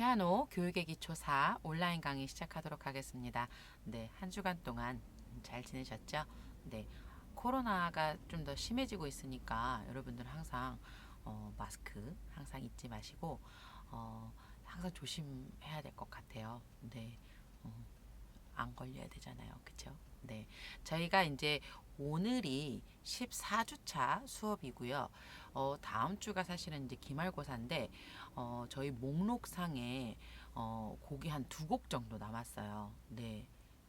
피아노 교육의 기초 4 온라인 강의 시작하도록 하겠습니다. 네, 한 주간 동안 잘 지내셨죠? 네, 코로나가 좀 더 심해지고 있으니까 여러분들 항상 어, 마스크 항상 잊지 마시고 어, 항상 조심해야 될 것 같아요. 네, 어, 안 걸려야 되잖아요. 그쵸? 네, 저희가 이제 오늘이 14주차 수업이고요. 어, 다음 주가 사실은 이제 기말고사인데 어, 저희 목록상에 어, 곡이 한 두 곡 정도 남았어요. 네.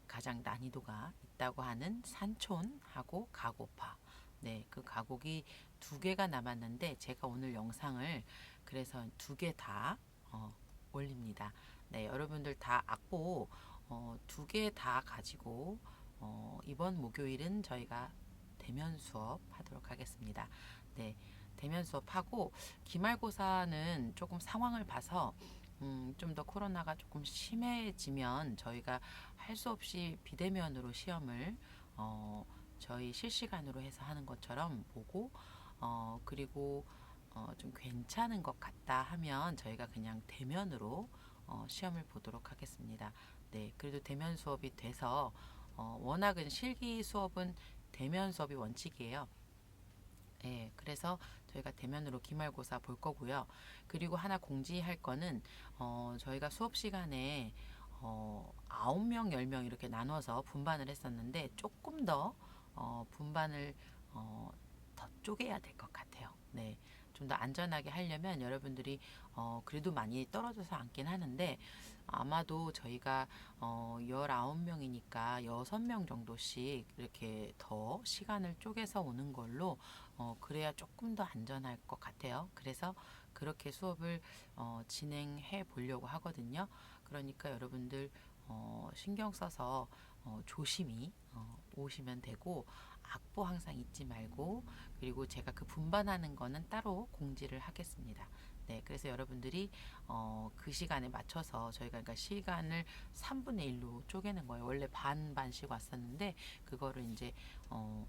가장 난이도가 있다고 하는 산촌하고 가고파. 네, 그 가곡이 두 개가 남았는데 제가 오늘 영상을 그래서 두 개다 어, 올립니다. 네, 여러분들 다 악보 어, 두 개 다 가지고 어, 이번 목요일은 저희가 대면 수업 하도록 하겠습니다. 네, 대면 수업하고 기말고사는 조금 상황을 봐서 음, 좀 더 코로나가 조금 심해지면 저희가 할 수 없이 비대면으로 시험을 어, 저희 실시간으로 해서 하는 것처럼 보고 어, 그리고 어, 좀 괜찮은 것 같다 하면 저희가 그냥 대면으로 어, 시험을 보도록 하겠습니다. 네, 그래도 대면 수업이 돼서 어, 워낙은 실기 수업은 대면 수업이 원칙이에요. 예, 그래서 저희가 대면으로 기말고사 볼 거고요. 그리고 하나 공지할 거는 어, 저희가 수업 시간에 어, 9명, 10명 이렇게 나눠서 분반을 했었는데 조금 더 어, 분반을 어, 더 쪼개야 될 것 같아요. 네. 좀 더 안전하게 하려면 여러분들이 어, 그래도 많이 떨어져서 앉긴 하는데 아마도 저희가 어, 19명이니까 6명 정도씩 이렇게 더 시간을 쪼개서 오는 걸로 어, 그래야 조금 더 안전할 것 같아요. 그래서 그렇게 수업을 어, 진행해 보려고 하거든요. 그러니까 여러분들 어, 신경 써서 어, 조심히 어, 오시면 되고 악보 항상 잊지 말고 그리고 제가 그 분반하는 거는 따로 공지를 하겠습니다. 네, 그래서 여러분들이 어, 그 시간에 맞춰서 저희가 그러니까 시간을 3분의 1로 쪼개는 거예요. 원래 반 반씩 왔었는데 그거를 이제 어,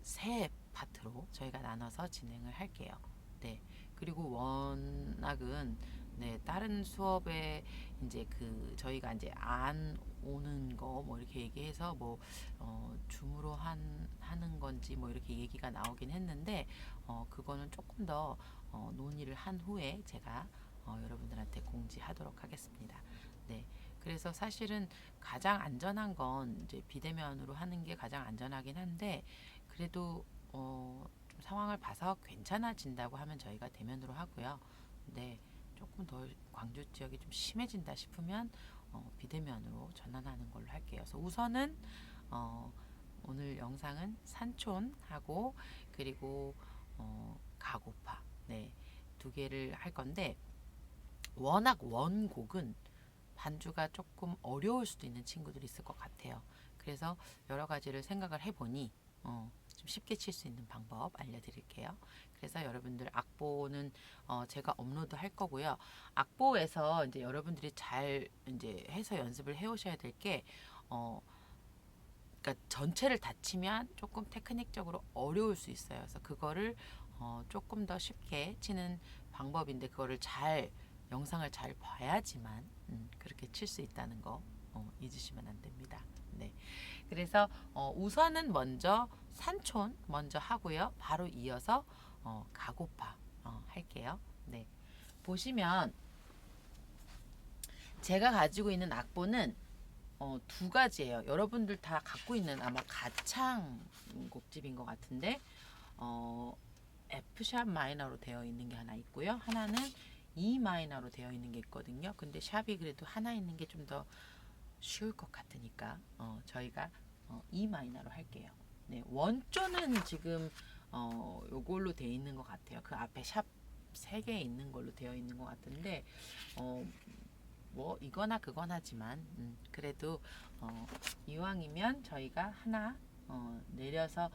세 파트로 저희가 나눠서 진행을 할게요. 네. 그리고 원학은 네, 다른 수업에 이제 그 저희가 이제 안 오는 거 뭐 이렇게 얘기해서 뭐 어, 줌으로 한 하는 건지 뭐 이렇게 얘기가 나오긴 했는데 어, 그거는 조금 더 어, 논의를 한 후에 제가 어, 여러분들한테 공지하도록 하겠습니다. 네. 그래서 사실은 가장 안전한 건 이제 비대면으로 하는 게 가장 안전하긴 한데 그래도 어, 좀 상황을 봐서 괜찮아진다고 하면 저희가 대면으로 하고요. 네. 조금 더 광주 지역이 좀 심해진다 싶으면 어, 비대면으로 전환하는 걸로 할게요. 그래서 우선은 어, 오늘 영상은 산촌하고 그리고 어, 가고파 네, 두 개를 할 건데 워낙 원곡은 반주가 조금 어려울 수도 있는 친구들이 있을 것 같아요. 그래서 여러 가지를 생각을 해보니 어, 좀 쉽게 칠 수 있는 방법 알려드릴게요. 그래서 여러분들 악보는 어, 제가 업로드 할 거고요. 악보에서 이제 여러분들이 잘 이제 해서 연습을 해오셔야 될 게 어, 그러니까 전체를 다 치면 조금 테크닉적으로 어려울 수 있어요. 그래서 그거를 어, 조금 더 쉽게 치는 방법인데 그거를 잘 영상을 잘 봐야지만 음, 그렇게 칠 수 있다는 거 어, 잊으시면 안 됩니다. 네. 그래서 어, 우선은 먼저 산촌 먼저 하고요. 바로 이어서 어, 가고파 어, 할게요. 네. 보시면 제가 가지고 있는 악보는 어, 두 가지예요. 여러분들 다 갖고 있는 아마 가창 곡집인 것 같은데 어, F샵 마이너로 되어 있는 게 하나 있고요. 하나는 E 마이너로 되어 있는 게 있거든요. 근데 샵이 그래도 하나 있는 게 좀 더 쉬울 것 같으니까 어, 저희가 어, E 마이너로 할게요. 네, 원조는 지금 어, 요걸로 되어 있는 것 같아요. 그 앞에 샵세개 있는 걸로 되어 있는 것 같은데 어, 뭐 이거나 그거나지만 음, 그래도 어, 이왕이면 저희가 하나 어, 내려서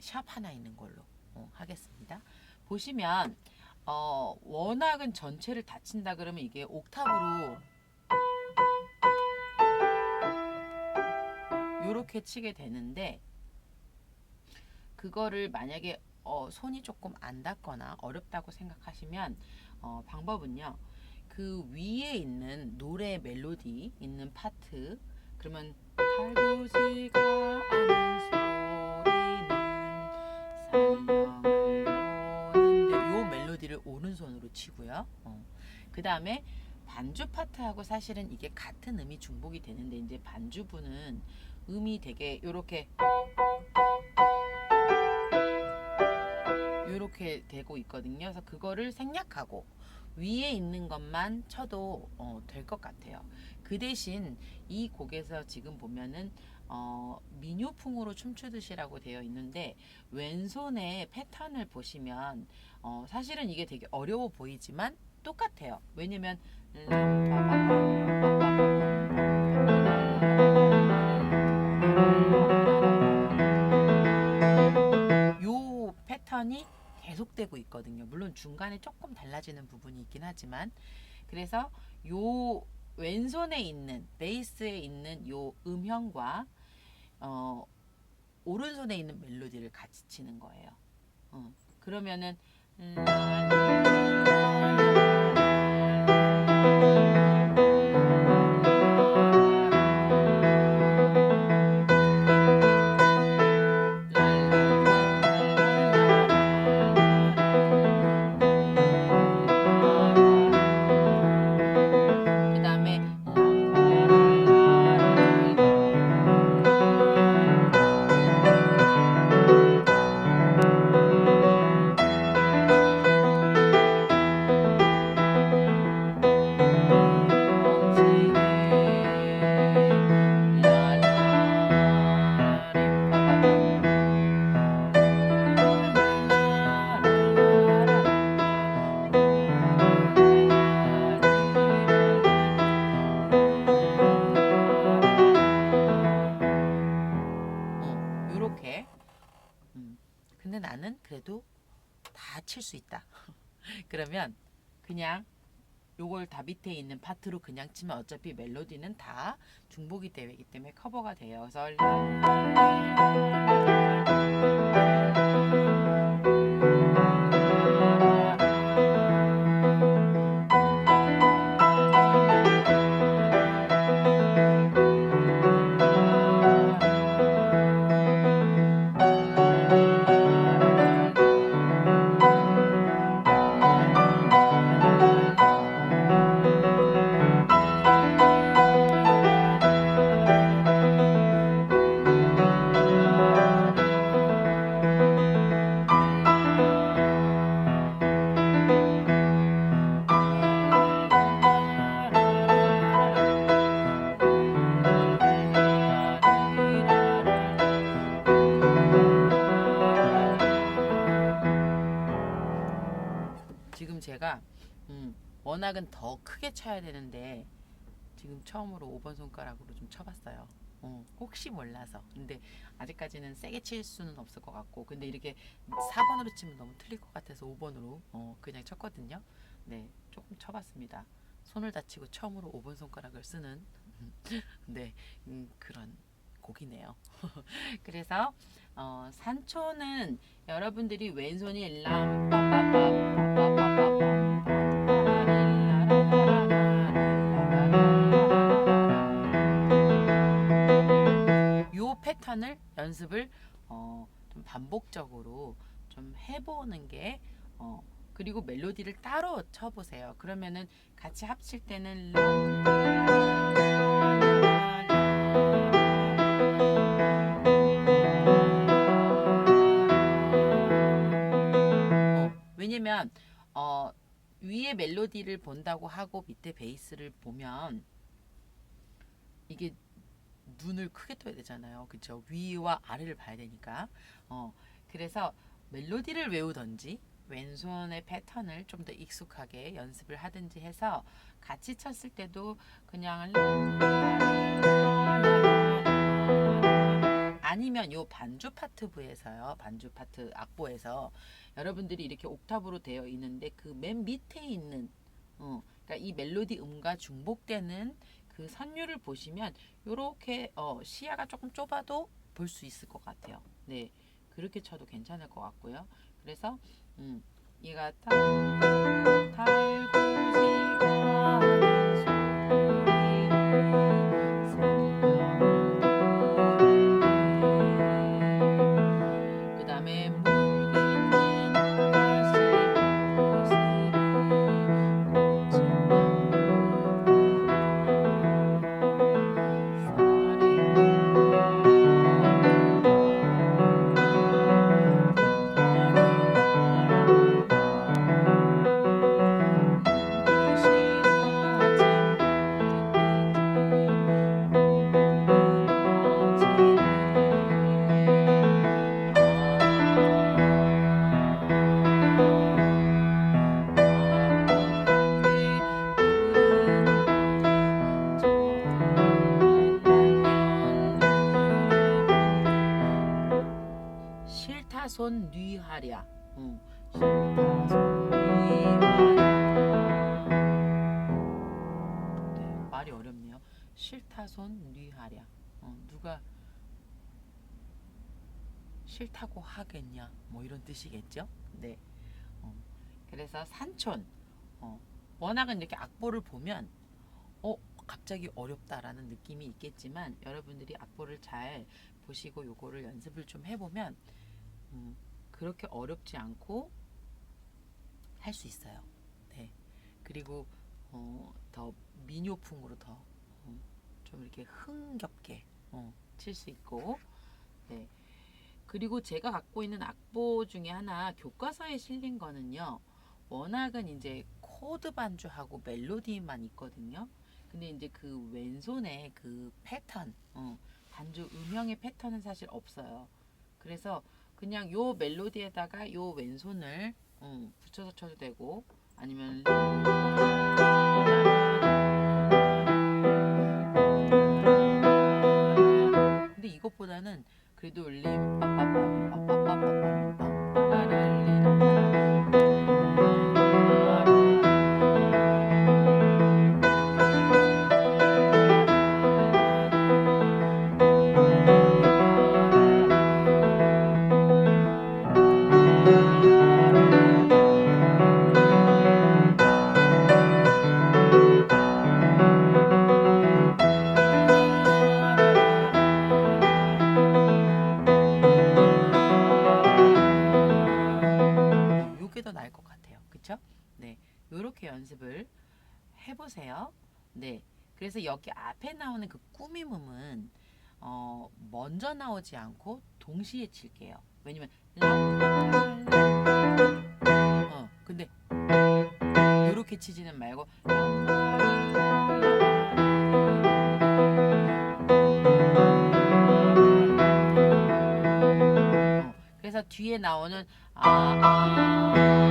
샵 하나 있는 걸로 어, 하겠습니다. 보시면 어, 원악은 전체를 다 친다 그러면 이게 옥탑으로 요렇게 치게 되는데 그거를 만약에 어, 손이 조금 안 닿거나 어렵다고 생각하시면 어, 방법은요. 그 위에 있는 노래 멜로디 있는 파트 그러면 달구지가 않은 소리는 산령을 노는데 요 멜로디를 오른손으로 치고요. 어. 그 다음에 반주 파트하고 사실은 이게 같은 음이 중복이 되는데 이제 반주부는 음이 되게 요렇게 요렇게 되고 있거든요. 그래서 그거를 생략하고 위에 있는 것만 쳐도 어, 될것 같아요. 그 대신 이 곡에서 지금 보면은 어, 민요풍으로 춤추듯이라고 되어 있는데 왼손의 패턴을 보시면 어, 사실은 이게 되게 어려워 보이지만 똑같아요. 왜냐면 요 패턴이 계속되고 있거든요. 물론 중간에 조금 달라지는 부분이 있긴 하지만 그래서 요 왼손에 있는 베이스에 있는 요 음형과 어, 오른손에 있는 멜로디를 같이 치는 거예요. 어, 그러면은 그 밑에 있는 파트로 그냥 치면 어차피 멜로디는 다 중복이 되기 때문에 커버가 돼요. 그래서 제가 음, 워낙은 더 크게 쳐야 되는데 지금 처음으로 5번 손가락으로 좀 쳐봤어요. 어, 혹시 몰라서. 근데 아직까지는 세게 칠 수는 없을 것 같고, 근데 이렇게 4번으로 치면 너무 틀릴 것 같아서 5번으로 어, 그냥 쳤거든요. 네, 조금 쳐봤습니다. 손을 다치고 처음으로 5번 손가락을 쓰는 네 음, 그런 곡이네요. 그래서 어, 산초는 여러분들이 왼손이 람빠빠빠 음. 요 패턴을 연습을 어, 좀 반복적으로 좀 해보는 게 어, 그리고 멜로디를 따로 쳐보세요. 그러면은 같이 합칠 때는 위에 멜로디를 본다고 하고 밑에 베이스를 보면 이게 눈을 크게 떠야 되잖아요. 그쵸? 위와 아래를 봐야 되니까. 어, 그래서 멜로디를 외우던지 왼손의 패턴을 좀 더 익숙하게 연습을 하든지 해서 같이 쳤을 때도 그냥 아니면 요 반주 파트부에서요. 반주 파트 악보에서 여러분들이 이렇게 옥탑으로 되어 있는데 그 맨 밑에 있는 어, 그러니까 이 멜로디 음과 중복되는 그 선율을 보시면 요렇게 어, 시야가 조금 좁아도 볼 수 있을 것 같아요. 네. 그렇게 쳐도 괜찮을 것 같고요. 그래서 음, 얘가 달, 달구지가 뜻이겠죠? 네. 어, 그래서 산촌. 어, 워낙은 이렇게 악보를 보면 어 갑자기 어렵다라는 느낌이 있겠지만 여러분들이 악보를 잘 보시고 요거를 연습을 좀 해보면 음, 그렇게 어렵지 않고 할 수 있어요. 네. 그리고 어, 더 민요풍으로 더좀 이렇게 흥겹게 어, 칠수 있고 네. 그리고 제가 갖고 있는 악보 중에 하나 교과서에 실린 거는요. 워낙은 이제 코드 반주하고 멜로디만 있거든요. 근데 이제 그 왼손에 그 패턴, 어, 반주 음형의 패턴은 사실 없어요. 그래서 그냥 요 멜로디에다가 요 왼손을 어, 붙여서 쳐도 되고 아니면 근데 이것보다는 그래도 림 요게 더 먼저 나오지 않고 동시에 칠게요. 왜냐면 어, 근데 요렇게 치지는 말고 어, 그래서 뒤에 나오는 아, 아,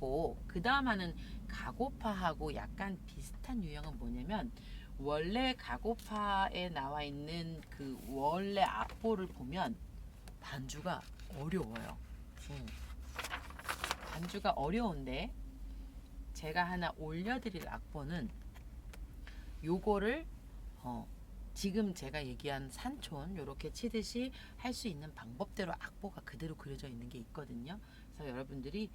하고 그 다음 하는 가고파하고 약간 비슷한 유형은 뭐냐면 원래 가고파에 나와 있는 그 원래 악보를 보면 반주가 어려워요. 음. 반주가 어려운데 제가 하나 올려드릴 악보는 요거를 어, 지금 제가 얘기한 산촌 요렇게 치듯이 할 수 있는 방법대로 악보가 그대로 그려져 있는 게 있거든요. 그래서 여러분들이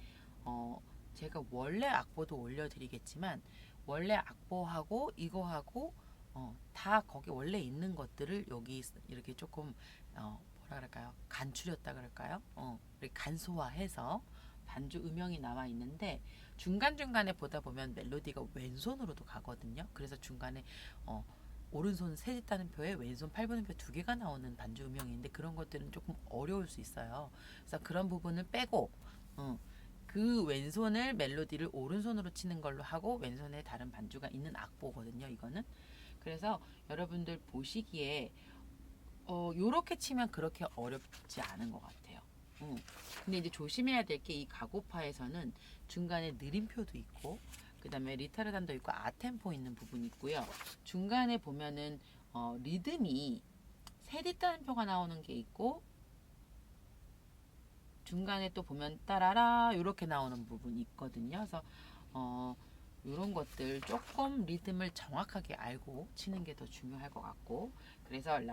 어, 제가 원래 악보도 올려드리겠지만 원래 악보하고 이거하고 어, 다 거기 원래 있는 것들을 여기 이렇게 조금 어, 뭐라 그럴까요? 간추렸다 그럴까요? 어, 간소화해서 반주 음영이 나와 있는데 중간 중간에 보다 보면 멜로디가 왼손으로도 가거든요. 그래서 중간에 어, 오른손 세지 따는표에 왼손 8분음표 두 개가 나오는 반주 음영인데 그런 것들은 조금 어려울 수 있어요. 그래서 그런 부분을 빼고 어, 그 왼손을 멜로디를 오른손으로 치는 걸로 하고 왼손에 다른 반주가 있는 악보거든요. 이거는 그래서 여러분들 보시기에 어 요렇게 치면 그렇게 어렵지 않은 것 같아요. 음. 근데 이제 조심해야 될 게 이 가고파에서는 중간에 느림표도 있고 그 다음에 리타르단도 있고 아템포 있는 부분이 있고요. 중간에 보면은 어 리듬이 세디따는 표가 나오는 게 있고 중간에 또 보면 따라라 이렇게 나오는 부분이 있거든요. 그래서 어 이런 것들 조금 리듬을 정확하게 알고 치는 게 더 중요할 것 같고 그래서 요게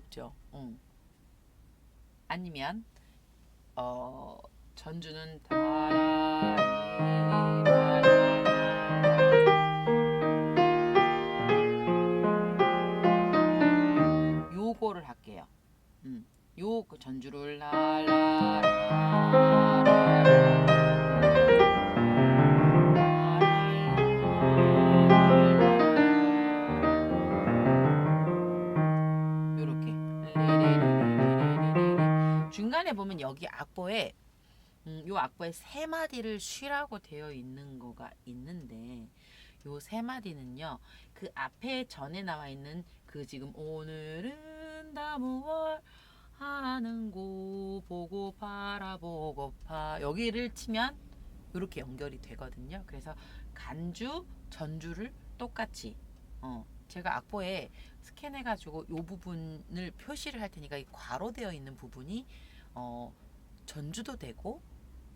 어렵죠. 응. 아니면 어 전주는 요거 악보에 음, 요 악보에 세 마디를 쉬라고 되어 있는 거가 있는데 요 세 마디는요 그 앞에 전에 나와 있는 그 지금 오늘은 다 무얼 하는고 보고 바라보고파 여기를 치면 이렇게 연결이 되거든요. 그래서 간주 전주를 똑같이 어 제가 악보에 스캔해가지고 이 부분을 표시를 할 테니까 이 괄호 되어 있는 부분이 어 전주도 되고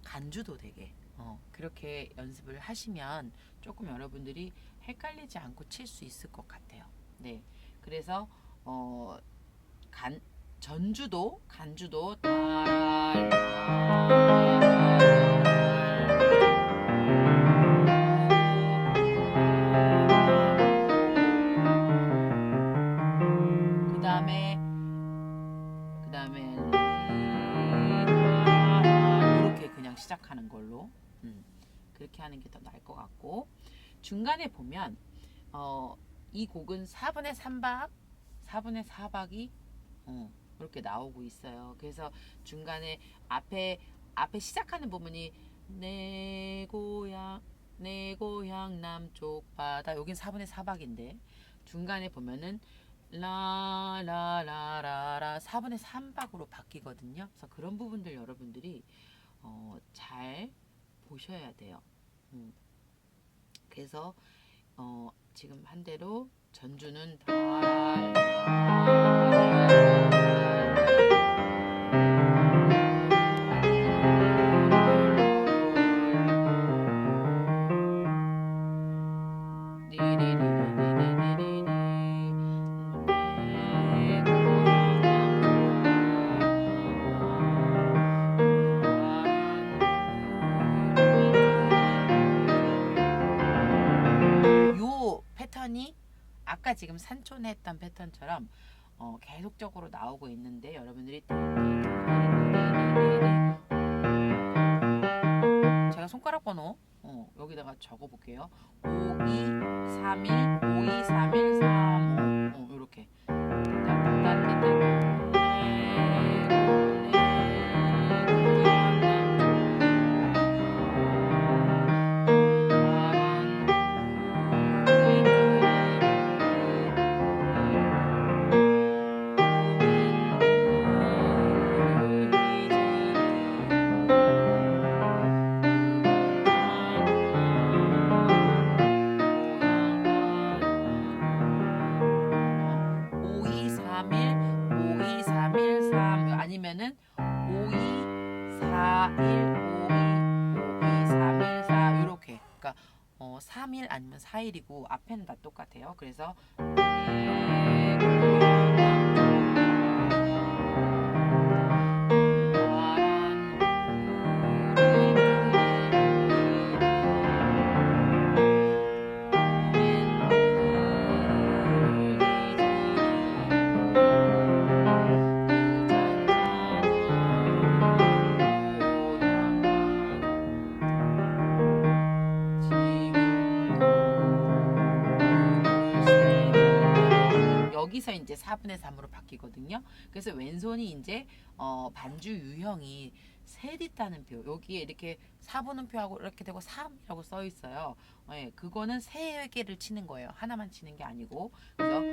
간주도 되게 어 그렇게 연습을 하시면 조금 여러분들이 헷갈리지 않고 칠 수 있을 것 같아요. 네, 그래서 어 간 전주도 간주도 그 그렇게 하는 게 더 나을 것 같고 중간에 보면 어, 이 곡은 4분의 3박 4분의 4박이 어, 이렇게 나오고 있어요. 그래서 중간에 앞에 앞에 시작하는 부분이 내 고향 내 고향 남쪽 바다 여긴 4분의 4박인데 중간에 보면은 라라라라라 4분의 3박으로 바뀌거든요. 그래서 그런 부분들 여러분들이 어, 잘 보셔야 돼요. 음. 그래서 어, 지금 한 대로 전주는 요 지금 산촌에 했던 패턴처럼 어, 계속적으로 나오고 있는데 여러분들이 제가 손가락 번호 어, 여기다가 적어 볼게요. 5, 2, 3, 1, 5, 2, 3, 1, 3, 5 4일이고 앞에는 다 똑같아요. 그래서 여기서 이제 4분의 3으로 바뀌거든요. 그래서 왼손이 이제 어, 반주 유형이 셋 있다는 표. 여기에 이렇게 4분음표하고 이렇게 되고 3이라고 써 있어요. 예, 그거는 세 개를 치는 거예요. 하나만 치는 게 아니고. 그래서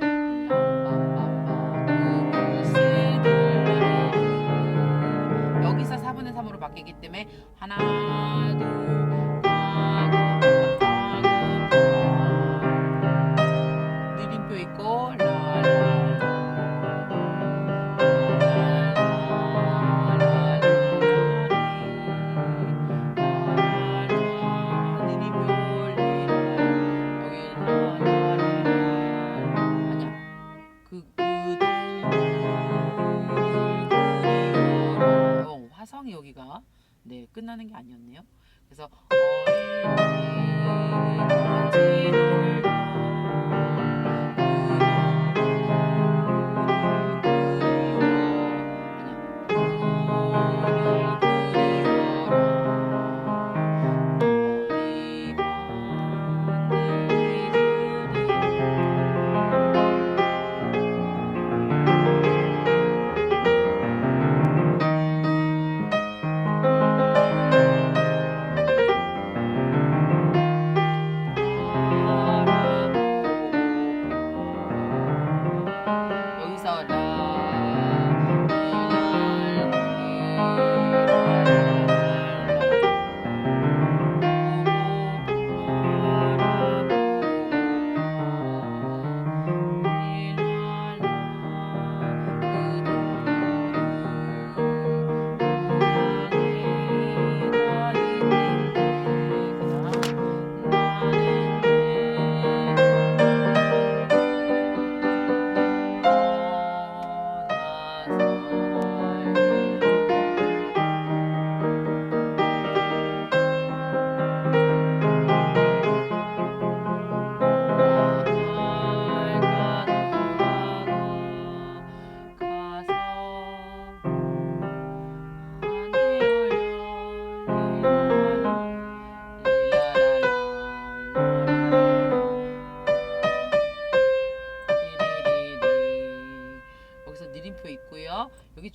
여기서 4분의 3으로 바뀌기 때문에 하나, 둘, 그래서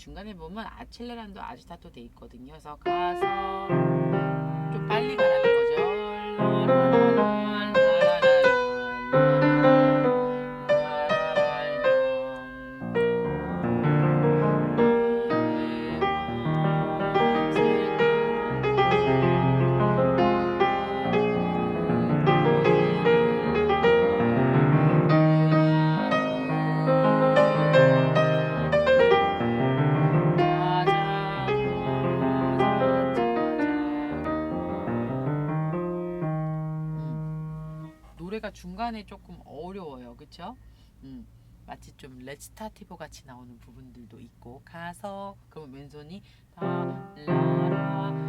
중간에 보면 아첼레란도 아지타토 돼 있거든요. 그래서 가서 좀 빨리 가라는 거죠. 노래가 중간에 조금 어려워요, 그렇죠? 음, 마치 좀 레치타티보 같이 나오는 부분들도 있고 가서 그러면 왼손이 다 라라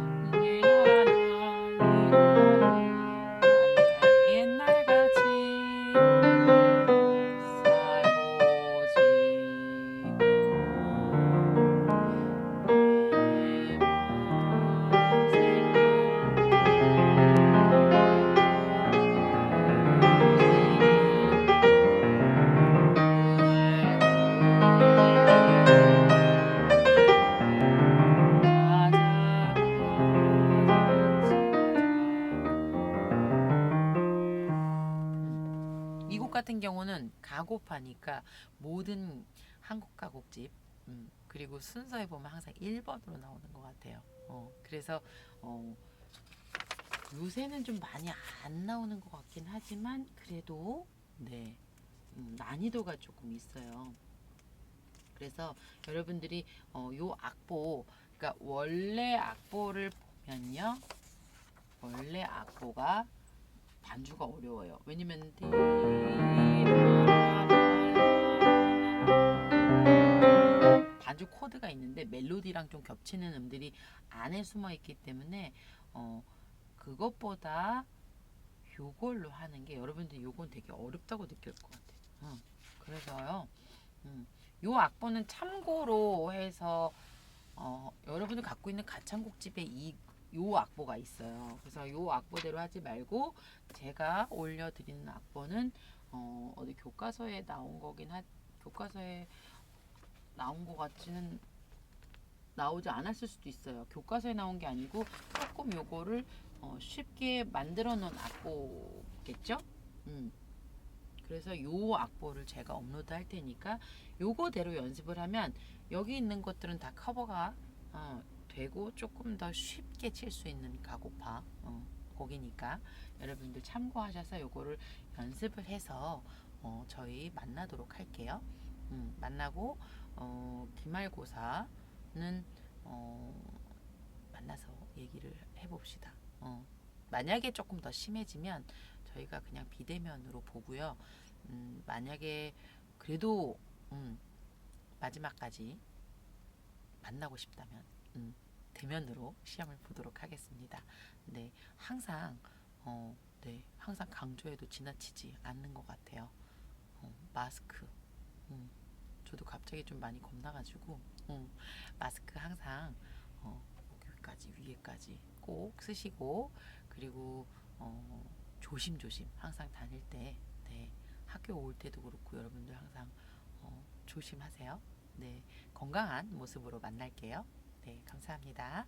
같은 경우는 가곡파니까 모든 한국 가곡집 음, 그리고 순서에 보면 항상 1번으로 나오는 것 같아요. 어, 그래서 어, 요새는 좀 많이 안 나오는 것 같긴 하지만 그래도 네 음, 난이도가 조금 있어요. 그래서 여러분들이 어, 요 악보 그러니까 원래 악보를 보면요 원래 악보가 반주가 어려워요. 왜냐면 반주 코드가 있는데 멜로디랑 좀 겹치는 음들이 안에 숨어 있기 때문에 어 그것보다 요걸로 하는 게 여러분들 요건 되게 어렵다고 느낄 것 같아요. 음, 그래서요. 음, 요 악보는 참고로 해서 어, 여러분들 갖고 있는 가창곡집에 이 요 악보가 있어요. 그래서 요 악보대로 하지 말고 제가 올려드리는 악보는 어, 어디 교과서에 나온 거긴 하 교과서에 나온 것 같지는 나오지 않았을 수도 있어요. 교과서에 나온 게 아니고 조금 요거를 어, 쉽게 만들어 놓은 악보겠죠? 음. 그래서 요 악보를 제가 업로드 할 테니까 요거대로 연습을 하면 여기 있는 것들은 다 커버가 어, 되고 조금 더 쉽게 칠 수 있는 가곡파 어, 곡이니까 여러분들 참고하셔서 요거를 연습을 해서 어, 저희 만나도록 할게요. 음, 만나고 어, 기말고사는 어, 만나서 얘기를 해봅시다. 어, 만약에 조금 더 심해지면 저희가 그냥 비대면으로 보고요. 음, 만약에 그래도 음, 마지막까지 만나고 싶다면 음, 대면으로 시험을 보도록 하겠습니다. 네, 항상 어, 네, 항상 강조해도 지나치지 않는 것 같아요. 어, 마스크. 음, 저도 갑자기 좀 많이 겁나가지고 음, 마스크 항상 어, 여기까지 위에까지 꼭 쓰시고 그리고 어, 조심조심 항상 다닐 때 네, 학교 올 때도 그렇고 여러분들 항상 어, 조심하세요. 네, 건강한 모습으로 만날게요. 네, 감사합니다.